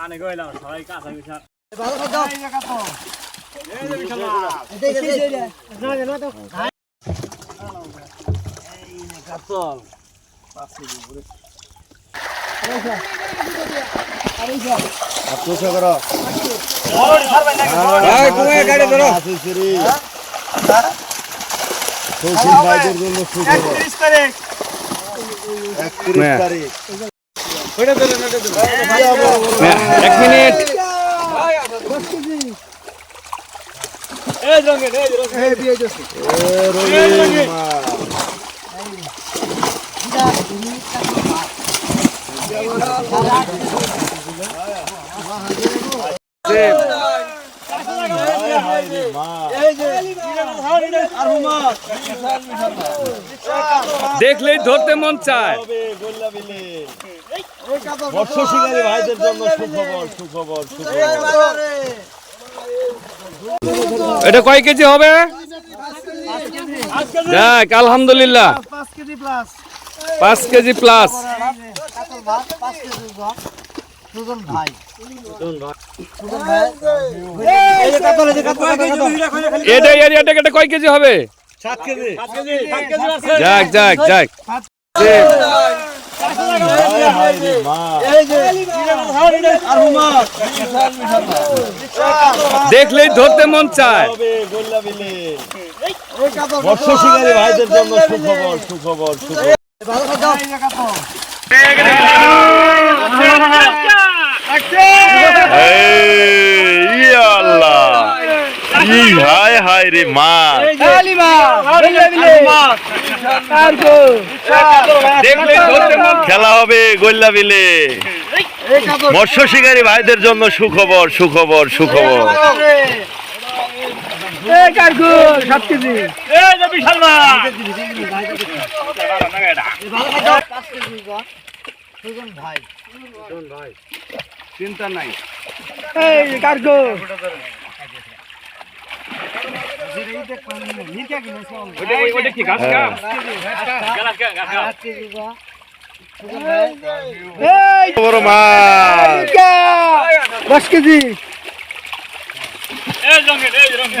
কানে গইলাম সবাই কাঁচা বিশাল এক মিনিট এই রঙের এই রঙের দেখলেই ধরতে মন চায়। মৎস্য শিকারী ভাইদের জন্য সুখবর সুখবর সুখবর। এটা কয় কেজি হবে? যাক আলহামদুলিল্লাহ। পাঁচ কেজি প্লাস এটা এরিয়াটা এটা কয় কেজি হবে? সাত কেজি। সাত কেজি সাত কেজি। আছে যাক যাক। যাক দেখলেই ধরতে মন চায়। মৎস্য শিকারী ভাইদের জন্য সুখবর সুখবর সুখবর। রে মা দেখলেই খেলা হবে গোল্লা বিলে। মৎস্য শিকারী ভাইদের জন্য সুখবর সুখবর সুখবর। এই যে বিশাল মাছ। চিন্তা নাই ওটা বড় মাছ রঙের এই রঙিন